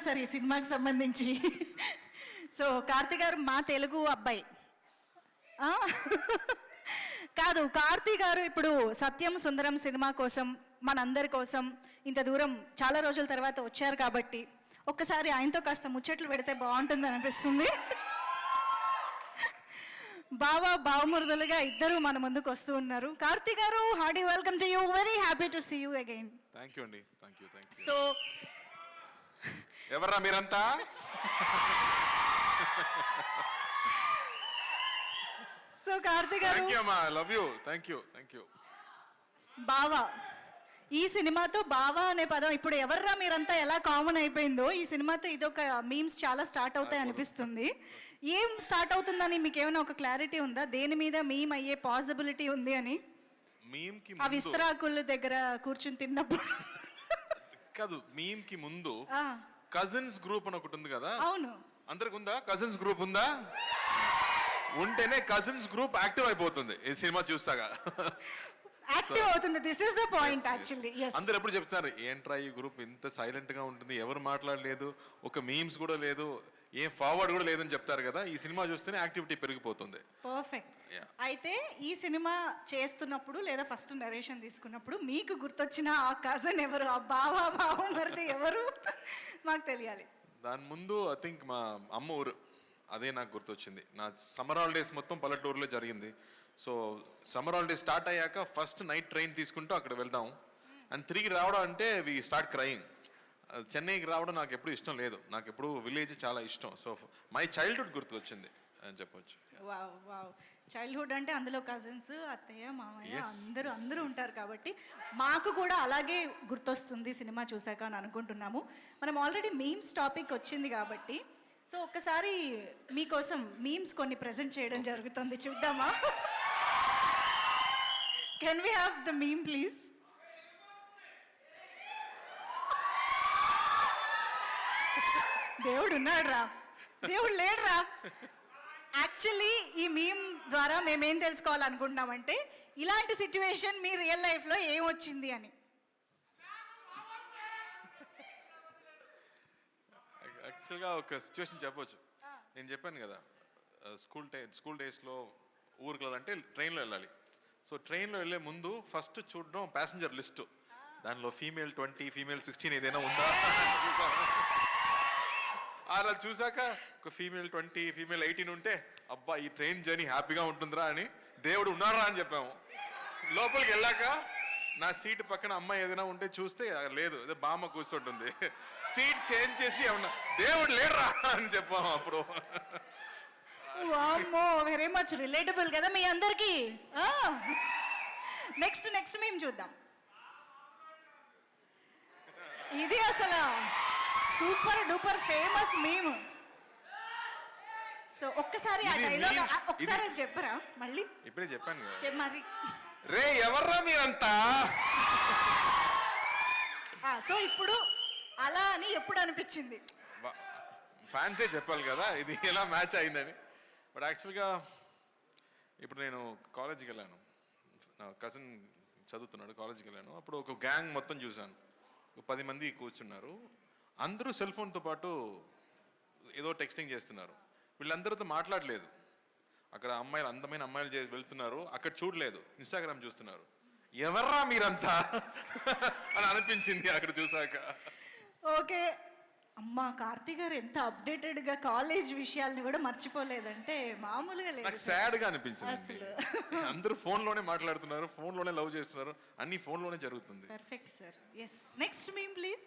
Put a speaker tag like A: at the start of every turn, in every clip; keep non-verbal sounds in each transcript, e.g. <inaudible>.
A: ఉన్నారు సార్ ఈ సినిమాకి సంబంధించి. సో కార్తీక్ గారు మా తెలుగు అబ్బాయి? కాదు కార్తీ గారు ఇప్పుడు సత్యం సుందరం సినిమా కోసం మనందరి కోసం ఇంత దూరం చాలా రోజుల తర్వాత వచ్చారు కాబట్టి ఒక్కసారి ఆయనతో కాస్త ముచ్చట్లు పెడితే బాగుంటుంది అనిపిస్తుంది. బావా బావమురుదులుగా ఇద్దరు మన ముందుకు వస్తూ ఉన్నారు. Karthi garu hearty welcome to you. Very happy to see you again
B: thank you అండి. Thank you thank you
A: so
B: ఎవర్రా మీరంతా?
A: So Karthi garu.
B: Thank you అమ్మా love you thank you thank you
A: బావా ఈ సినిమాతో బావా అనే పదం ఇప్పుడు ఎవర్రా మీరంతా ఎలా కామన్ అయిపోయిందో ఈ సినిమాతో ఇదొక మీమ్స్ చాలా స్టార్ట్ అవుతాయి అనిపిస్తుంది. ఏం స్టార్ట్ అవుతుందని మీకు ఏమైనా ఒక క్లారిటీ ఉందా? దేని మీద మీమ్ అయ్యే పాసిబిలిటీ ఉంది అని?
B: మీమ్కి
A: ఆ విస్తరాకుల దగ్గర కూర్చుని తిన్నప్పుడు.
B: కాదు మీమ్కి ముందు కజిన్స్ గ్రూప్ అని ఒకటి ఉంది కదా?
A: అవును.
B: అందరికి ఉందా? కజిన్స్ గ్రూప్ ఉందా? ఉంటేనే కజిన్స్ గ్రూప్ యాక్టివ్ అయిపోతుంది ఈ సినిమా చూస్తాగా
A: యాక్టివ్ అవుతుంది. This is the point actually
B: అందరు ఎప్పుడు చెప్తున్నారు ఏంట్రా ఈ గ్రూప్ ఇంత సైలెంట్గా ఉంటుంది ఎవరు మాట్లాడలేదు ఒక మీమ్స్ కూడా లేదు. ఏం ఫార్వర్డ్ కూడా లేదని చెప్తారు కదా ఈ సినిమా చూస్తేనే యాక్టివిటీ పెరిగిపోతుంది.
A: పర్ఫెక్ట్. అయితే ఈ సినిమా చేస్తున్నప్పుడు లేదా ఫస్ట్ నరేషన్ తీసుకున్నప్పుడు మీకు గుర్తొచ్చిన ఆ కజన్ ఎవరు ఆ బావా బావ మరిది ఎవరు? <laughs> మాకు తెలియాలి.
B: దాని ముందు ఐ థింక్ మా అమ్మ ఊరు అదే నాకు గుర్తొచ్చింది. నా సమ్మర్ హాలిడేస్ మొత్తం పల్లెటూరులో జరిగింది. సో సమ్మర్ హాలిడేస్ స్టార్ట్ అయ్యాక ఫస్ట్ నైట్ ట్రైన్ తీసుకుంటూ అక్కడ వెళ్దాం. అండ్ తిరిగి రావడం అంటే వి స్టార్ట్ క్రయింగ్ చెన్నైకి రావడం నాకు ఎప్పుడు ఇష్టం లేదు. నాకు ఎప్పుడు విలేజ్ చాలా ఇష్టం. సో మై చైల్డ్హుడ్ గుర్తుకొచ్చింది అని చెప్పొచ్చు.
A: Wow wow. చైల్డ్హుడ్ అంటే అందులో కజిన్స్ అత్తయ్య మామయ్య అందరూ అందరూ ఉంటారు కాబట్టి మాకు కూడా అలాగే గుర్తొస్తుంది సినిమా చూశాక అని అనుకుంటున్నాము. మనం ఆల్రెడీ మీమ్స్ టాపిక్ వచ్చింది కాబట్టి సో ఒక్కసారి మీకోసం మీమ్స్ కొన్ని ప్రజెంట్ చేయడం జరుగుతుంది. చూద్దామా? Can we have the meme please దేవుడు ఉన్నాడు రా దేవుడు లేడురా. యాక్చువల్లీ ఈ మీమ్ ద్వారా మేమేం తెలుసుకోవాలనుకుంటున్నామంటే ఇలాంటి సిచ్యువేషన్ మీ రియల్ లైఫ్లో ఏం వచ్చింది అని.
B: యాక్చువల్గా ఒక సిచ్యువేషన్ చెప్పొచ్చు. నేను చెప్పాను కదా స్కూల్ టై స్కూల్ డేస్లో ఊరికి వెళ్ళాలంటే ట్రైన్లో వెళ్ళాలి. సో ట్రైన్లో వెళ్ళే ముందు ఫస్ట్ చూడడం ప్యాసింజర్ లిస్టు దానిలో ఫీమేల్ ట్వంటీ ఫీమేల్ సిక్స్టీన్ ఏదైనా ఉందా? <laughs> వాళ్ళు చూసాక ఒక ఫీమేల్ ట్వంటీ ఫీమేల్ ఎయిటీన్ ఉంటే అబ్బా ఈ ట్రైన్ జర్నీ హ్యాపీగా ఉంటుందిరా అని దేవుడు ఉన్నారా అని చెప్పాము. లోపలికి వెళ్ళాక నా సీట్ పక్కన అమ్మాయి ఏదైనా ఉంటే చూస్తే లేదు అదే బామ్మ కూర్చుంటుంది. సీట్ చేంజ్ చేసి ఏమన్నా దేవుడు లేడురా అని చెప్పాము అప్పుడు.
A: వామ్మో వెరీ మచ్ రిలేటబుల్ కదా మీ అందరికీ. నెక్స్ట్ నెక్స్ట్ మేము చూద్దాం. ఇది అసలు. సూపర్ డూపర్ ఫేమస్ మేము. సో ఒక్కసారి ఆ
B: ఇది
A: డైలాగ్
B: meme-
A: అది చెప్పరా? మళ్ళీ?
B: ఇప్పుడే చెప్పాను కదా.
A: చెప్ మరి.
B: రే ఎవర్రా మీరంతా?
A: సో ఇప్పుడు అలా అని ఎప్పుడు అనిపించింది?
B: ఫ్యాన్సే చెప్పాలి కదా ఇది ఎలా మ్యాచ్ అయిందని. బట్ యాక్చువల్గా ఇప్పుడు నేను కాలేజీకి వెళ్ళాను. నా కజిన్ చదువుతున్నాడు కాలేజీకి వెళ్ళాను. అప్పుడు ఒక గ్యాంగ్ మొత్తం చూశాను. ఒక పది మంది కూర్చున్నారు. అందరూ సెల్ ఫోన్తో పాటు ఏదో టెక్స్టింగ్ చేస్తున్నారు. వీళ్ళందరితో మాట్లాడలేదు. అక్కడ అమ్మాయిలు అందమైన అమ్మాయిలు వెళ్తున్నారు. అక్కడ చూడలేదు. ఇన్స్టాగ్రామ్ చూస్తున్నారు. ఎవర్రా మీరంతా? <laughs> అని అనిపించింది అక్కడ చూసాక
A: ఓకే. అమ్మా కార్తీ గారు ఎంత అప్డేటెడ్గా కాలేజ్ విషయాల్ని కూడా మర్చిపోలేదంటే మామూలుగా లేదు
B: నాకు సాడ్గా అనిపించింది
A: అసలు. <laughs>
B: అందరూ ఫోన్లోనే మాట్లాడుతున్నారు. ఫోన్లోనే లవ్ చేస్తున్నారు. అన్ని ఫోన్లోనే జరుగుతుంది.
A: Perfect sir yes next meme please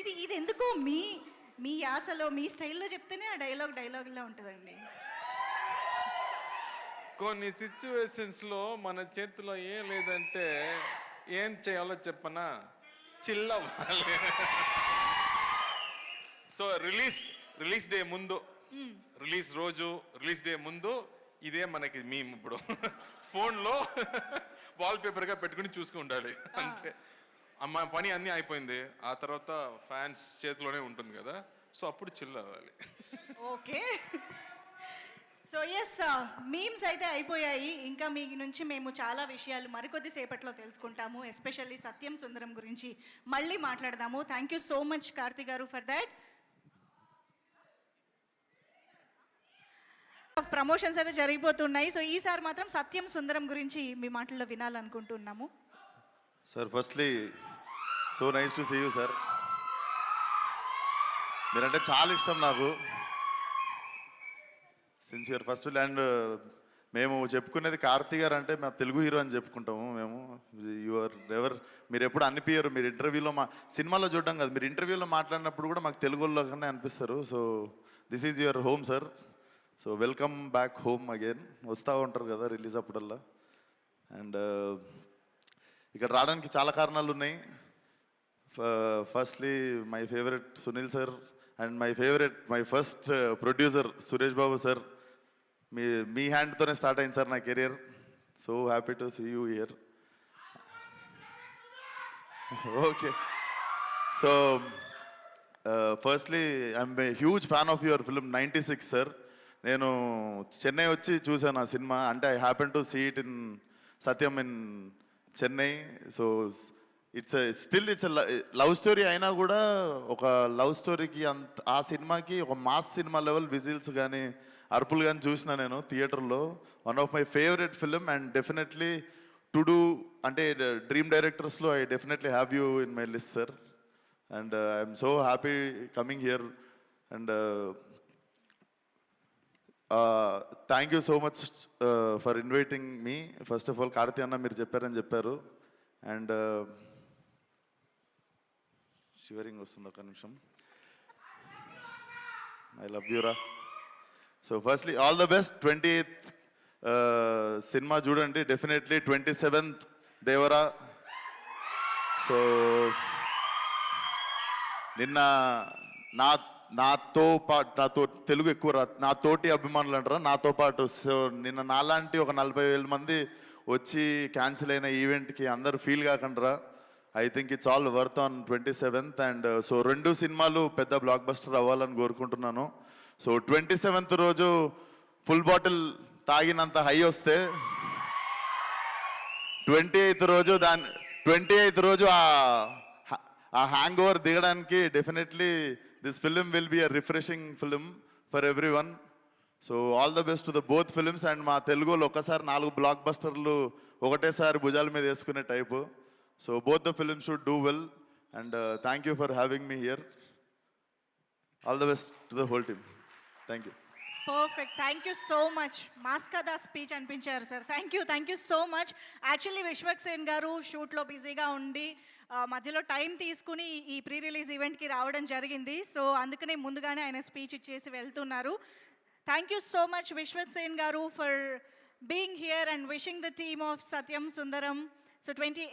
A: ఇది ఇది ఎందుకు మీ మీ యాసలో మీ స్టైల్లో చెప్తేనే ఆ డైలాగ్ డైలాగ్లో ఉంటుందండి.
B: కొన్ని సిచ్యువేషన్స్లో మన చేతిలో ఏం లేదంటే ఏం చేయాలో చెప్పనా చిల్లవ్వాలి. సో రిలీజ్ రిలీజ్ డే ముందు రిలీజ్ రోజు రిలీజ్ డే ముందు ఇదే మనకి మేము ఇప్పుడు. ఫోన్లో వాల్ పేపర్గా పెట్టుకుని చూసుకుని ఉండాలి అంతే. అమ్మ పని అన్నీ అయిపోయింది. ఆ తర్వాత ఫ్యాన్స్ చేతిలోనే ఉంటుంది కదా. సో అప్పుడు చిల్ అవ్వాలి.
A: ఓకే. సో ఎస్ మీమ్స్ అయితే అయిపోయాయి. ఇంకా మీ నుంచి మేము చాలా విషయాలు మరికొద్ది సేపట్లో తెలుసుకుంటాము. ఎస్పెషల్లీ సత్యం సుందరం గురించి మళ్ళీ మాట్లాడదాము. Thank you so much Karthi garu for that promotions అయితే జరిగిపోతున్నాయి. సో ఈసారి మాత్రం సత్యం సుందరం గురించి మీ మాటల్లో వినాలనుకుంటున్నాము.
C: Sir firstly so nice to see you sir మీరంటే చాలా ఇష్టం నాకు. సిన్స్ యువర్ ఫస్ట్ ల్యాండ్ మేము చెప్పుకునేది కార్తీ గారు అంటే మా తెలుగు హీరో అని చెప్పుకుంటాము మేము. యువర్ ఎవర్ మీరు ఎప్పుడు అనిపించరు మీరు ఇంటర్వ్యూలో మా సినిమాలో చూడడం కాదు. మీరు ఇంటర్వ్యూలో మాట్లాడినప్పుడు కూడా మాకు తెలుగులో కన్నా అనిపిస్తారు. So this is your home sir so welcome back home again వస్తూ ఉంటారు కదా రిలీజ్ అప్పుడల్లా. అండ్ ఇక్కడ రావడానికి చాలా కారణాలు ఉన్నాయి. Firstly my favourite Sunil sir and my favourite my first producer Suresh Babu sir మీ మీ హ్యాండ్తోనే స్టార్ట్ అయింది సార్ నా career so happy to see you here okay so firstly I'm a huge fan of your film ninety six sir నేను చెన్నై వచ్చి చూశాను ఆ సినిమా. అంటే I happen to see it in Sathyam in Chennai so it's still it's love story అయినా కూడా ఒక love స్టోరీకి అంత ఆ సినిమాకి ఒక మాస్ సినిమా లెవెల్ విజిల్స్ కానీ అరుపులు కానీ చూసిన నేను థియేటర్లో. One of my favourite film and definitely to do అంటే డ్రీమ్ డైరెక్టర్స్లో I definitely have you in my list sir and I'm so happy coming here and thank you so much for inviting me first of all Karthi అన్న మీరు చెప్పారని చెప్పారు. And shivering వస్తుంది ఒక నిమిషం. I love యూరా so firstly all the best twenty eighth cinema చూడండి. Definitely twenty seventh Devara so నిన్న నా నాతో పాటు నాతో తెలుగు ఎక్కువ రా నాతోటి అభిమానులు అంటారా? నాతో పాటు సో నిన్న నాలాంటి ఒక నలభై వేల మంది వచ్చి క్యాన్సిల్ అయిన ఈవెంట్కి అందరు ఫీల్ కాకుండా I think it's all worth on twenty seventh and so రెండు సినిమాలు పెద్ద బ్లాక్ బస్టర్ అవ్వాలని కోరుకుంటున్నాను. సో ట్వంటీ సెవెంత్ రోజు ఫుల్ బాటిల్ తాగినంత హై వస్తే ట్వంటీ ఎయిత్ రోజు దాని ట్వంటీ ఎయిత్ రోజు ఆ ఆ హ్యాంగ్ ఓవర్ దిగడానికి definitely this film will be a refreshing film for everyone so all the best to the both films and మా తెలుగులో ఒక్కసారి నాలుగు బ్లాక్ బస్టర్లు ఒకటేసారి భుజాల మీద వేసుకునే type so both the films should do well and thank you for having me here all the best to the whole team thank you
A: perfect thank you so much మాస్కదా speech అనిపించారు sir thank you thank you so much actually Vishwak Sen garu షూట్లో బిజీగా ఉండి మధ్యలో time తీసుకుని ఈ pre release ఈవెంట్కి రావడం జరిగింది. So అందుకనే ముందుగానే ఆయన స్పీచ్ ఇచ్చేసి వెళ్తున్నారు. Thank you so much Vishwak Sen garu for being here and wishing the team of Sathyam Sundaram so twenty